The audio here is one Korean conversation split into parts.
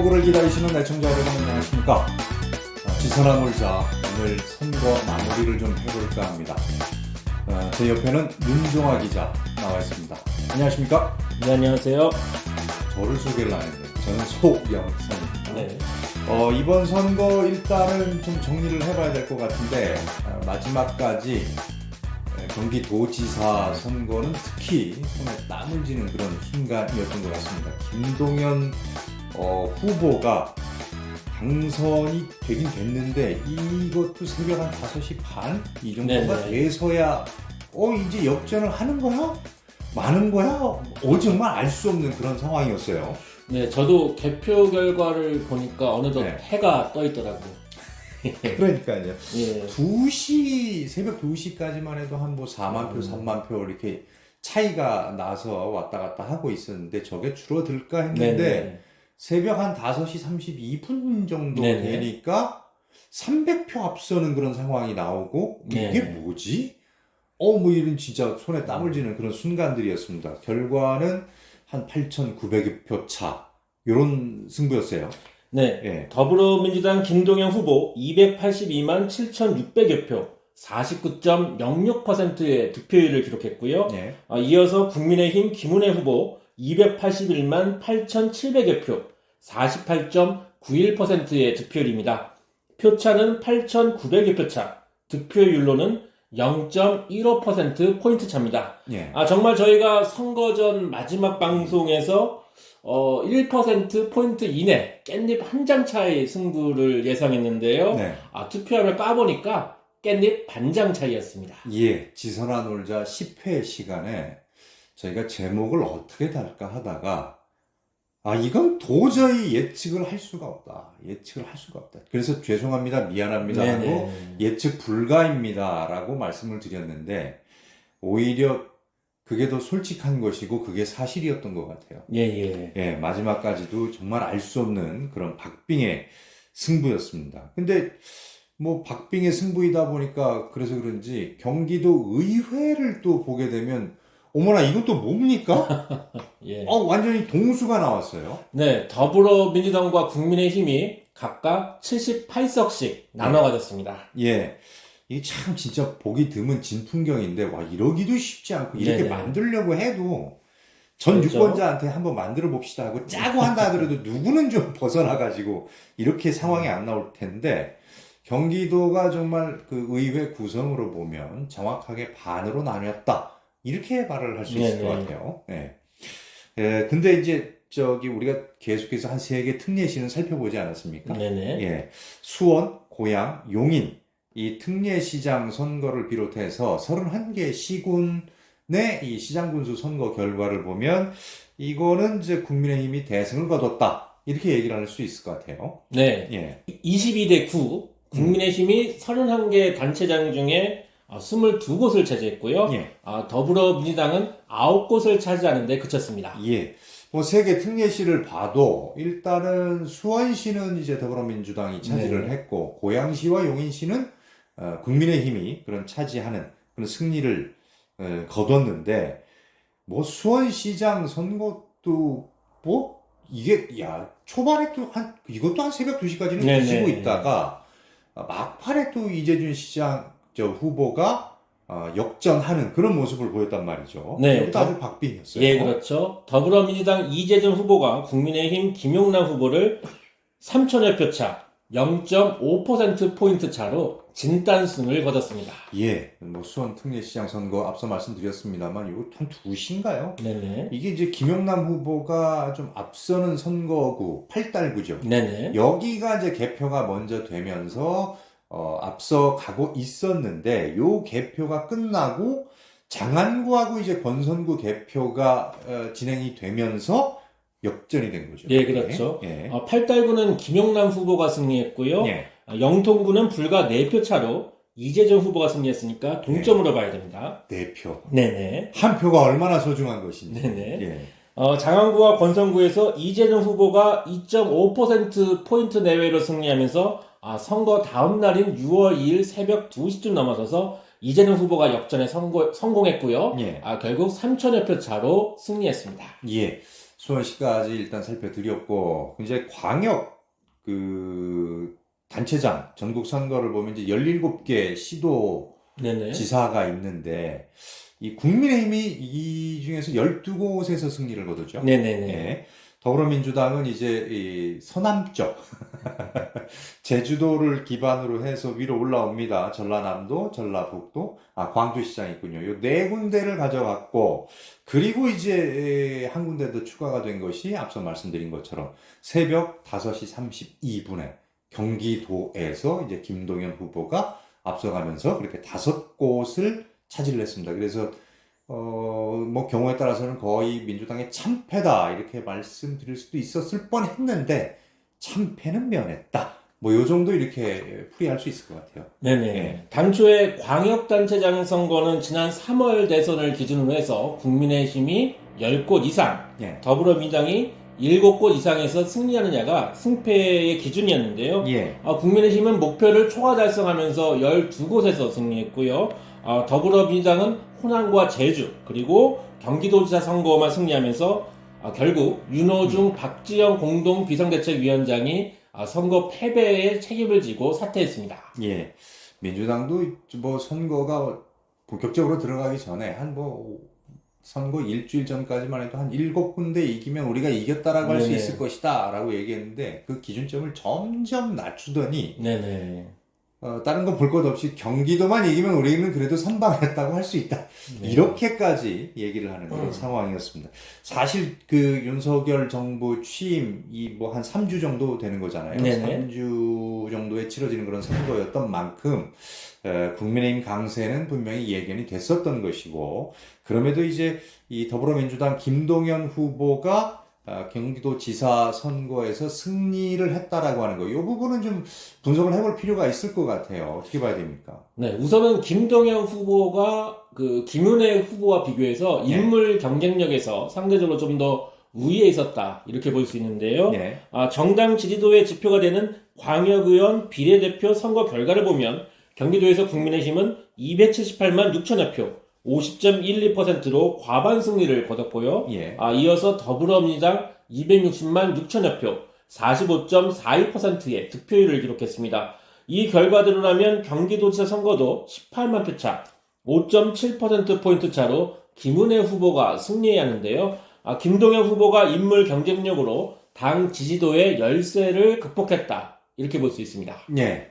선거구를 기다리시는 애청자 여러분 안녕하십니까? 아, 지선한 놀자 오늘 선거 마무리를 좀 해볼까 합니다. 아, 제 옆에는 윤종아 기자 나와 있습니다. 안녕하십니까? 네, 안녕하세요. 저를 소개를 안 했네요. 저는 소영선입니다. 네. 어, 이번 선거 일단은 좀 정리를 해봐야 될 것 같은데 아, 마지막까지 에, 경기도지사 선거는 특히 손에 땀을 쥐는 그런 순간이었던 것 같습니다. 김동연 어, 후보가 당선이 되긴 됐는데 이것도 새벽 한 5시 반 이 정도가 네네. 돼서야 어 이제 역전을 하는 거야? 많은 거야? 어 정말 알 수 없는 그런 상황이었어요. 네, 저도 개표 결과를 보니까 어느덧 네. 해가 떠 있더라고요. 그러니까요. 예. 2시, 새벽 2시까지만 해도 한 뭐 4만 표, 음. 3만 표 이렇게 차이가 나서 왔다 갔다 하고 있었는데 저게 줄어들까 했는데 네네. 새벽 한 5시 32분 정도 네네. 되니까 300표 앞서는 그런 상황이 나오고 이게 네. 뭐지? 어, 뭐 이런 진짜 손에 땀을 쥐는 그런 순간들이었습니다. 결과는 한 8,900여 표 차. 요런 승부였어요. 네. 예. 더불어민주당 김동연 후보 282만 7,600여 표, 49.06%의 득표율을 기록했고요. 예. 아, 이어서 국민의힘 김은혜 후보 281만 8,700여 표, 48.91%의 득표율입니다. 표차는 8,900여 표 차, 득표율로는 0.15% 포인트 차입니다. 예. 아, 정말 저희가 선거 전 마지막 방송에서 어, 1% 포인트 이내 깻잎 한 장 차이 승부를 예상했는데요. 네. 아, 투표함을 까보니까 깻잎 반장 차이였습니다. 예, 지선아 놀자 10회 시간에 저희가 제목을 어떻게 달까 하다가 아, 이건 도저히 예측을 할 수가 없다. 예측을 할 수가 없다. 그래서 죄송합니다. 미안합니다. 하고 네네. 예측 불가입니다. 라고 말씀을 드렸는데 오히려 그게 더 솔직한 것이고 그게 사실이었던 것 같아요. 예, 예. 예, 마지막까지도 정말 알 수 없는 그런 박빙의 승부였습니다. 근데 뭐 박빙의 승부이다 보니까 그래서 그런지 경기도 의회를 또 보게 되면 어머나 이것도 뭡니까? 예. 어, 완전히 동수가 나왔어요. 네, 더불어민주당과 국민의힘이 각각 78석씩 나눠 가졌습니다. 예. 이게 참 진짜 보기 드문 진풍경인데 와 이러기도 쉽지 않고 이렇게 네네. 만들려고 해도 전 그렇죠. 유권자한테 한번 만들어 봅시다 하고 짜고 한다 하더라도 누구는 좀 벗어나 가지고 이렇게 상황이 안 나올 텐데 경기도가 정말 그 의회 구성으로 보면 정확하게 반으로 나뉘었다 이렇게 말을 할 수 있을. 것 같아요. 예. 예, 근데 이제 저기 우리가 계속해서 한 세 개 특례시는 살펴보지 않았습니까? 네네. 예, 수원, 고양, 용인 이 특례시장 선거를 비롯해서 31개 시군의 이 시장군수 선거 결과를 보면 이거는 이제 국민의힘이 대승을 거뒀다 이렇게 얘기를 할 수 있을 것 같아요. 네. 예, 22대 9, 국민의힘이 31개 단체장 중에 22곳을 차지했고요. 예, 아, 더불어민주당은 9곳을 차지하는데 그쳤습니다. 예. 뭐세개 특례시를 봐도 일단은 수원시는 이제 더불어민주당이 차지를 네. 했고 고양시와 용인시는 어, 국민의힘이 그런 차지하는 그런 승리를 어, 거뒀는데 뭐 수원시장 선거도 뭐 이게 야 초반에 또 한 이것도 한 새벽 2시까지는 네네. 치고 있다가 아, 막판에 또 이재준 시장 저 후보가 어, 역전하는 그런 모습을 보였단 말이죠. 네. 이것도 아주 박빙이었어요. 예, 그렇죠. 더불어민주당 이재준 후보가 국민의힘 김용남 후보를 3천여 표 차, 0.5%포인트 차로 진단승을 거뒀습니다. 예, 뭐 수원 특례시장 선거 앞서 말씀드렸습니다만 이거 한 2시인가요? 네네. 이게 이제 김영남 후보가 좀 앞서는 선거구 팔달구죠. 네네. 여기가 이제 개표가 먼저 되면서 어, 앞서 가고 있었는데 요 개표가 끝나고 장안구하고 이제 권선구 개표가 어, 진행이 되면서 역전이 된 거죠. 예, 그렇죠. 예. 어, 팔달구는 김용남 후보가 승리했고요. 예. 아, 영통구는 불과 4표 차로 이재준 후보가 승리했으니까 동점으로 봐야 됩니다. 네 표. 네네. 한 표가 얼마나 소중한 것인지. 네네. 예. 어, 장안구와 권선구에서 이재준 후보가 2.5%포인트 내외로 승리하면서 아, 선거 다음 날인 6월 2일 새벽 2시쯤 넘어서서 이재명 후보가 역전에 성공, 성공했고요. 예. 아, 결국 3천여 표 차로 승리했습니다. 예. 수원시까지 일단 살펴드렸고 이제 광역 그 단체장 전국 선거를 보면 이제 17개 시도 네네. 지사가 있는데 이 국민의힘이 이 중에서 12곳에서 승리를 거뒀죠. 네네네. 예. 더불어민주당은 이제 이 서남쪽 제주도를 기반으로 해서 위로 올라옵니다. 전라남도, 전라북도, 아 광주시장 있군요. 요 네 군데를 가져갔고 그리고 이제 한 군데 더 추가가 된 것이 앞서 말씀드린 것처럼 새벽 5시 32분에 경기도에서 이제 김동연 후보가 앞서가면서 그렇게 다섯 곳을 차지를 했습니다. 그래서 어, 뭐 경우에 따라서는 거의 민주당의 참패다 이렇게 말씀드릴 수도 있었을 뻔했는데 참패는 면했다. 뭐 요 정도 이렇게 풀이할 수 있을 것 같아요. 네네. 예. 당초에 광역단체장 선거는 지난 3월 대선을 기준으로 해서 국민의힘이 10곳 이상, 예. 더불어민주당이 7곳 이상에서 승리하느냐가 승패의 기준이었는데요. 예. 아, 국민의힘은 목표를 초과 달성하면서 12곳에서 승리했고요. 아, 더불어민주당은 호남과 제주 그리고 경기도지사 선거만 승리하면서 아, 결국 윤호중 박지영 공동 비상대책위원장이 아, 선거 패배의 책임을 지고 사퇴했습니다. 예. 민주당도 뭐 선거가 본격적으로 들어가기 전에 한 뭐 선거 일주일 전까지만 해도 한 일곱 군데 이기면 우리가 이겼다라고 할 수. 있을 것이다 라고 얘기했는데 그 기준점을 점점 낮추더니 네네. 어, 다른 건 볼 것 없이 경기도만 이기면 우리는 그래도 선방했다고 할 수 있다. 네. 이렇게까지 얘기를 하는 그런 음. 상황이었습니다. 사실 그 윤석열 정부 취임 이 뭐 한 3주 정도 되는 거잖아요. 네네. 3주 정도에 치러지는 그런 선거였던 만큼 에, 국민의힘 강세는 분명히 예견이 됐었던 것이고 그럼에도 이제 이 더불어민주당 김동연 후보가 아, 경기도지사 선거에서 승리를 했다라고 하는 거, 이 부분은 좀 분석을 해볼 필요가 있을 것 같아요. 어떻게 봐야 됩니까? 네, 우선은 김동연 후보가 그 김은혜 후보와 비교해서 네. 인물 경쟁력에서 상대적으로 좀 더 우위에 있었다 이렇게 볼 수 있는데요. 네. 아, 정당 지지도의 지표가 되는 광역의원 비례대표 선거 결과를 보면 경기도에서 국민의힘은 278만 6천여 표, 50.12%로 과반 승리를 거뒀고요. 예. 아, 이어서 더불어민주당 260만 6천여 표, 45.42%의 득표율을 기록했습니다. 이 결과대로라면 경기도지사 선거도 18만 표 차, 5.7%포인트 차로 김은혜 후보가 승리해야 하는데요. 아, 김동연 후보가 인물 경쟁력으로 당 지지도의 열세를 극복했다. 이렇게 볼 수 있습니다. 예.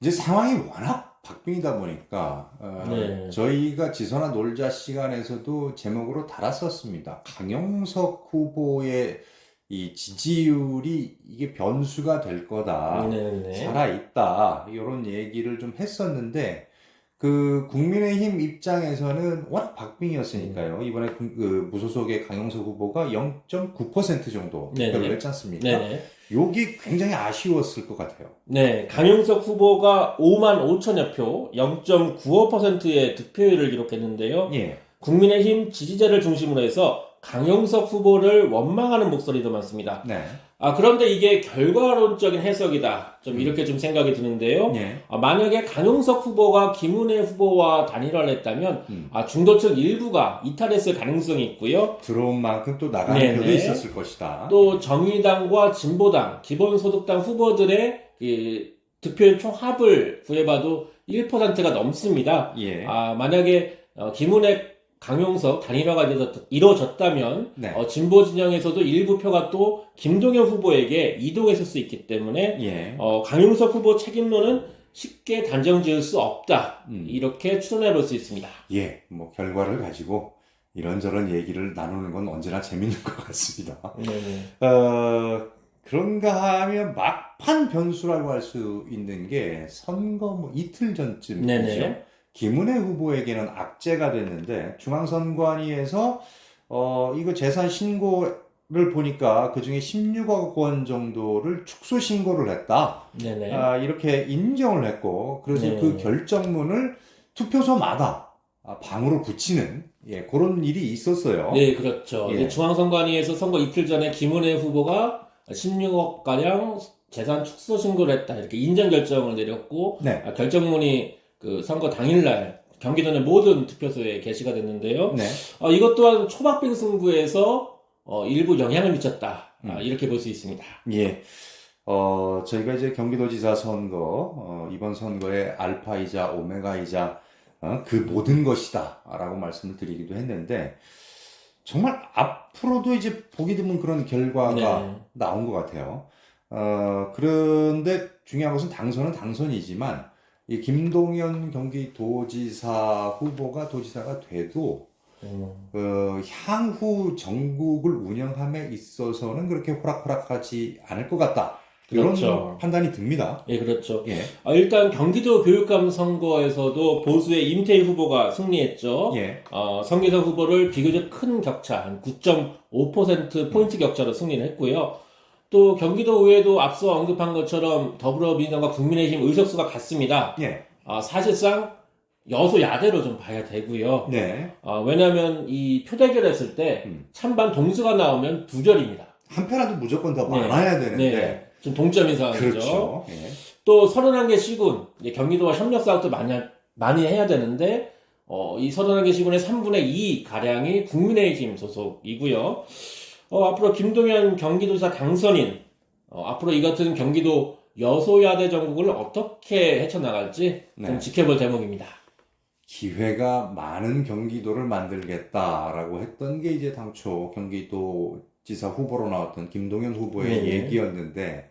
이제 상황이 워낙 박빙이다 보니까 어, 네. 저희가 지선아 놀자 시간에서도 제목으로 달았었습니다. 강용석 후보의 이 지지율이 이게 변수가 될 거다. 네 네. 살아 있다. 이런 얘기를 좀 했었는데, 그, 국민의힘 입장에서는 워낙 박빙이었으니까요. 이번에 그, 그 무소속의 강용석 후보가 0.9% 정도 네네. 득표를 했지 않습니까? 네네. 요게 굉장히 아쉬웠을 것 같아요. 네, 강용석 후보가 5만 5천여 표, 0.95%의 득표율을 기록했는데요. 예. 국민의힘 지지자를 중심으로 해서 강용석 후보를 원망하는 목소리도 많습니다. 네. 아, 그런데 이게 결과론적인 해석이다. 좀 음. 이렇게 좀 생각이 드는데요. 예. 아, 만약에 강용석 후보가 김은혜 후보와 단일화를 했다면 음. 아, 중도층 일부가 이탈했을 가능성이 있고요. 들어온 만큼 또 나가는 네네. 표도 있었을 것이다. 또 정의당과 진보당, 기본소득당 후보들의 이 득표율 총합을 구해봐도 1%가 넘습니다. 예. 아, 만약에 어, 김은혜 강용석 단일화가 이루어졌다면 네. 어, 진보 진영에서도 일부 표가 또 김동연 후보에게 이동했을 수 있기 때문에 예. 어, 강용석 후보 책임론은 쉽게 단정 지을 수 없다. 음. 이렇게 추론해 볼 수 있습니다. 예. 뭐, 결과를 가지고 이런저런 얘기를 나누는 건 언제나 재밌는 것 같습니다. 네네. 어, 그런가 하면 막판 변수라고 할 수 있는 게 선거 뭐 이틀 전쯤이죠. 네네. 김은혜 후보에게는 악재가 됐는데 중앙선관위에서 어, 이거 재산 신고를 보니까 그 중에 16억 원 정도를 축소 신고를 했다. 네네. 아, 이렇게 인정을 했고 그래서 네. 그 결정문을 투표소마다 아, 방으로 붙이는 예, 그런 일이 있었어요. 네, 그렇죠. 예. 중앙선관위에서 선거 이틀 전에 김은혜 후보가 16억 가량 재산 축소 신고를 했다 이렇게 인정 결정을 내렸고 네. 아, 결정문이 그 선거 당일날 경기도 내 모든 투표소에 게시가 됐는데요. 네. 어, 이것 또한 초박빙 승부에서 어, 일부 영향을 미쳤다. 아, 음. 이렇게 볼 수 있습니다. 예. 어, 저희가 이제 경기도지사 선거, 어, 이번 선거의 알파이자 오메가이자, 어, 그 모든 것이다. 라고 말씀을 드리기도 했는데, 정말 앞으로도 이제 보기 드문 그런 결과가 네. 나온 것 같아요. 어, 그런데 중요한 것은 당선은 당선이지만, 이 김동연 경기도지사 후보가 도지사가 돼도, 음, 어, 향후 전국을 운영함에 있어서는 그렇게 호락호락하지 않을 것 같다. 이런 그렇죠. 판단이 듭니다. 예, 그렇죠. 예, 아, 일단 경기도 교육감 선거에서도 보수의 임태희 후보가 승리했죠. 예, 어, 성계선 후보를 비교적 큰 격차, 한 9.5% 포인트 격차로 승리를 했고요. 또 경기도 의회도 앞서 언급한 것처럼 더불어민주당과 국민의힘 의석수가 같습니다. 예, 아, 사실상 여소야대로 좀 봐야 되고요. 네. 아, 왜냐하면 이 표대결 했을 때 음. 찬반 동수가 나오면 두 절입니다. 한편라도 무조건 더 네. 많아야 되는데. 네, 좀 동점인 상황이죠. 그렇죠. 예, 또 31개 시군, 경기도와 협력 사업도 많이, 하- 많이 해야 되는데, 어, 이 31개 시군의 3분의 2 가량이 국민의힘 소속이고요. 어, 앞으로 김동연 경기도지사 당선인, 어, 앞으로 이 같은 경기도 여소야대 전국을 어떻게 헤쳐나갈지 좀 네. 지켜볼 대목입니다. 기회가 많은 경기도를 만들겠다라고 했던 게 이제 당초 경기도 지사 후보로 나왔던 김동연 후보의 네. 얘기였는데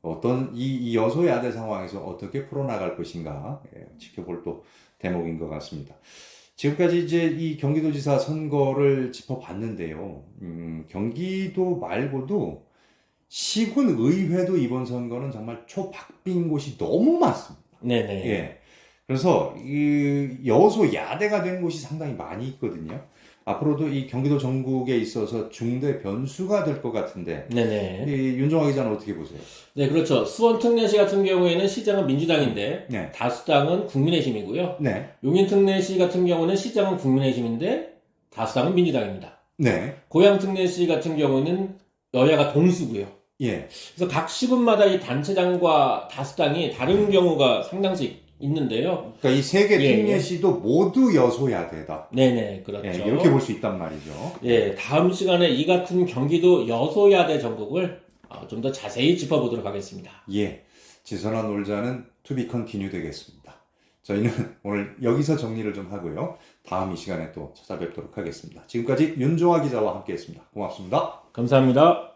어떤 이, 이 여소야대 상황에서 어떻게 풀어나갈 것인가 예, 지켜볼 또 대목인 것 같습니다. 지금까지 이제 이 경기도지사 선거를 짚어봤는데요. 음, 경기도 말고도 시군 의회도 이번 선거는 정말 초박빙 곳이 너무 많습니다. 네네. 예. 그래서 이 여소 야대가 된 곳이 상당히 많이 있거든요. 앞으로도 이 경기도 전국에 있어서 중대 변수가 될 것 같은데 네네. 이 윤종화 기자는 어떻게 보세요? 네, 그렇죠. 수원 특례시 같은 경우에는 시장은 민주당인데, 네, 다수당은 국민의힘이고요. 네, 용인 특례시 같은 경우는 시장은 국민의힘인데, 다수당은 민주당입니다. 네, 고양 특례시 같은 경우는 여야가 동수고요. 예, 그래서 각 시군마다 이 단체장과 다수당이 다른 경우가 상당씩 있는데요. 그러니까 이세개 예, 특례시도 모두 여소 야대다. 네네, 그렇죠. 예, 이렇게 볼 수 있단 말이죠. 예, 다음 시간에 이 같은 경기도 여소야대 전국을 어, 좀더 자세히 짚어보도록 하겠습니다. 예, 지선한 놀자는 투비 컨티뉴 되겠습니다. 저희는 오늘 여기서 정리를 좀 하고요. 다음 이 시간에 또 찾아뵙도록 하겠습니다. 지금까지 윤종화 기자와 함께했습니다. 고맙습니다. 감사합니다.